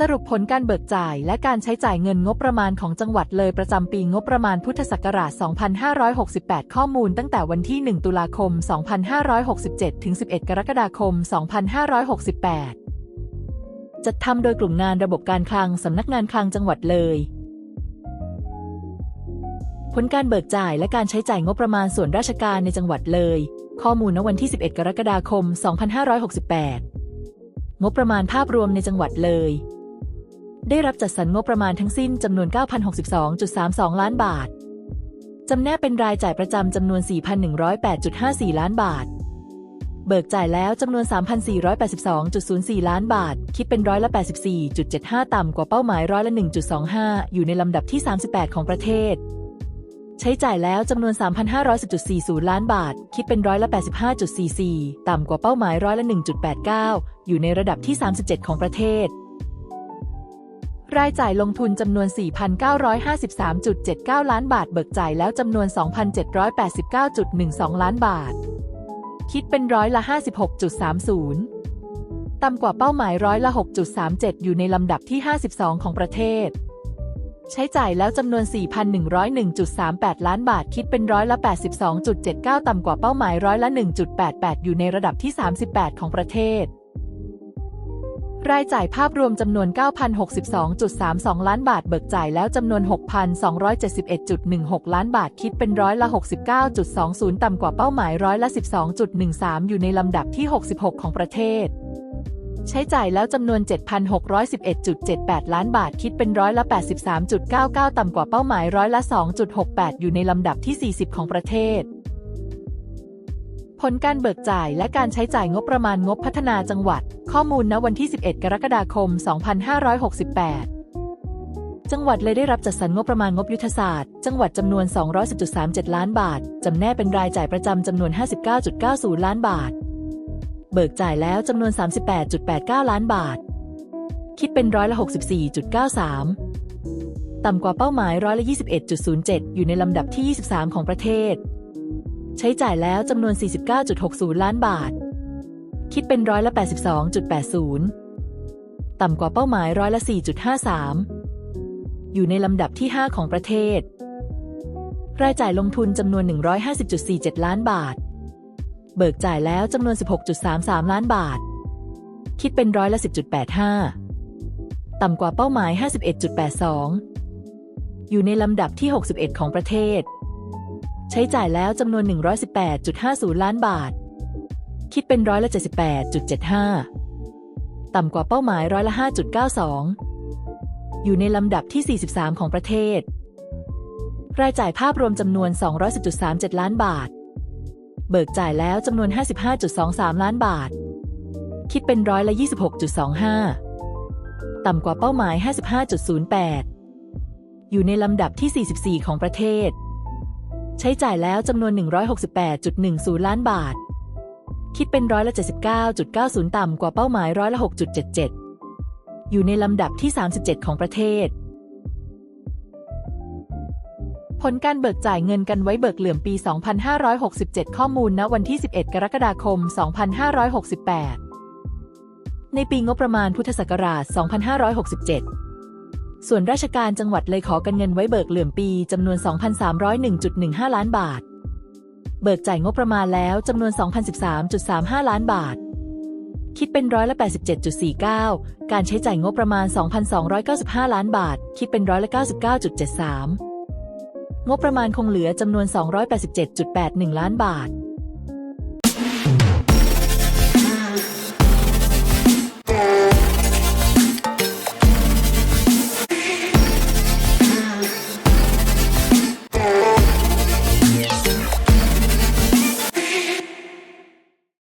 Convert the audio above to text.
สรุปผลการเบิกจ่ายและการใช้จ่ายเงินงบประมาณของจังหวัดเลยประจำปีงบประมาณพุทธศักราช 2568 ข้อมูลตั้งแต่วันที่ 1 ตุลาคม 2567 ถึง 11 กรกฎาคม 2568 จัดทำโดยกลุ่มงานระบบการคลังสำนักงานคลังจังหวัดเลย ผลการเบิกจ่ายและการใช้จ่ายงบประมาณส่วนราชการในจังหวัดเลย ข้อมูลณวันที่ 11 กรกฎาคม 2568 งบประมาณภาพรวมในจังหวัดเลย ได้รับจัดสรรงบประมาณทั้งสิ้นจำนวน 9,062.32 ล้านบาท จำแนกเป็นรายจ่ายประจำจำนวน 4,108.54 ล้านบาท เบิกจ่ายแล้วจำนวน 3,482.04 ล้านบาท คิดเป็นร้อยละ 84.75 ต่ำกว่าเป้าหมายร้อยละ 1.25 อยู่ในลำดับที่ 38 ของประเทศใช้จ่ายแล้วจำนวน 3,510.40 ล้านบาท คิดเป็นร้อยละ 85.44 ต่ำกว่าเป้าหมายร้อยละ 1.89 อยู่ในระดับที่ 37 ของประเทศ รายจ่ายลงทุนจำนวน 4,953.79 ล้านบาท เบิกจ่ายแล้วจำนวน 2,789.12 ล้านบาท คิดเป็นร้อยละ 56.30 ต่ำกว่าเป้าหมายร้อยละ 6.37 อยู่ในลำดับที่ 52 ของประเทศ ใช้จ่ายแล้วจำนวน 4,101.38 ล้านบาท คิดเป็นร้อยละ 82.79 ต่ำกว่าเป้าหมายร้อยละ 1.88 อยู่ในระดับที่ 38 ของประเทศ รายจ่ายภาพรวมจำนวน 9,062.32 ล้านบาท เบิกจ่ายแล้วจำนวน 6,271.16 ล้านบาท คิดเป็นร้อยละ 69.20 ต่ำกว่าเป้าหมายร้อยละ 12.13 อยู่ในลำดับที่ 66 ของประเทศ ใช้จ่ายแล้วจำนวน 7,611.78 ล้านบาท คิดเป็นร้อยละ 83.99 ต่ำกว่าเป้าหมายร้อยละ 2.68 อยู่ในลำดับที่ 40 ของประเทศ ผลการเบิกจ่ายและการใช้จ่ายงบประมาณงบพัฒนาจังหวัด ข้อมูลณวันที่ 11 กรกฎาคม 2568 จังหวัดเลยได้รับจัดสรรงบประมาณงบยุทธศาสตร์ จังหวัดจำนวน 210.37 ล้านบาท จำแนกเป็นรายจ่ายประจำจำนวน 59.90 ล้านบาท เบิกจ่ายแล้วจำนวน 38.89 ล้านบาท คิดเป็นร้อยละ 64.93 ต่ำกว่าเป้าหมายร้อยละ 21.07 อยู่ในลำดับที่ 23 ของประเทศ ใช้จ่ายแล้วจำนวน 49.60 ล้านบาท คิดเป็นร้อยละ 82.80 ต่ำกว่าเป้าหมายร้อยละ 4.53 อยู่ในลำดับที่ 5 ของประเทศ รายจ่ายลงทุนจำนวน 150.47 ล้านบาท เบิกจ่ายแล้วจำนวน 16.33 ล้านบาท คิดเป็นร้อยละ 10.85 ต่ำกว่าเป้าหมาย 51.82 อยู่ในลำดับที่ 61 ของประเทศ ใช้จ่ายแล้วจำนวน 118.50 ล้านบาท คิดเป็นร้อยละ78.75 ต่ำกว่าเป้าหมายร้อยละ 5.92 อยู่ในลำดับที่ 43 ของประเทศ รายจ่ายภาพรวมจำนวน 210.37 ล้านบาท เบิกจ่ายแล้วจำนวน 55.23 ล้านบาท คิดเป็นร้อยละ 26.25 ต่ำกว่าเป้าหมาย 55.08 อยู่ในลำดับที่ 44 ของประเทศ ใช้จ่ายแล้วจำนวน 168.10 ล้านบาท คิดเป็นร้อยละ79.90 ต่ำกว่าเป้าหมายร้อยละ6.77 อยู่ในลำดับที่ 37 ของประเทศ ผลการเบิกจ่ายเงินกันไว้เบิกเหลื่อมปี 2567 ข้อมูลณวันที่ 11 กรกฎาคม 2568 ในปีงบประมาณพุทธศักราช 2567 ส่วนราชการจังหวัดเลยขอกันเงินไว้เบิกเหลื่อมปีจำนวน 2,301.15 ล้านบาท เบิกจ่ายงบประมาณแล้วจำนวน 2,013.35 ล้านบาท คิดเป็นร้อยละ87.49 การใช้จ่ายงบประมาณ 2,295 ล้านบาท คิดเป็นร้อยละ99.73 งบประมาณคงเหลือจำนวน 287.81 ล้านบาท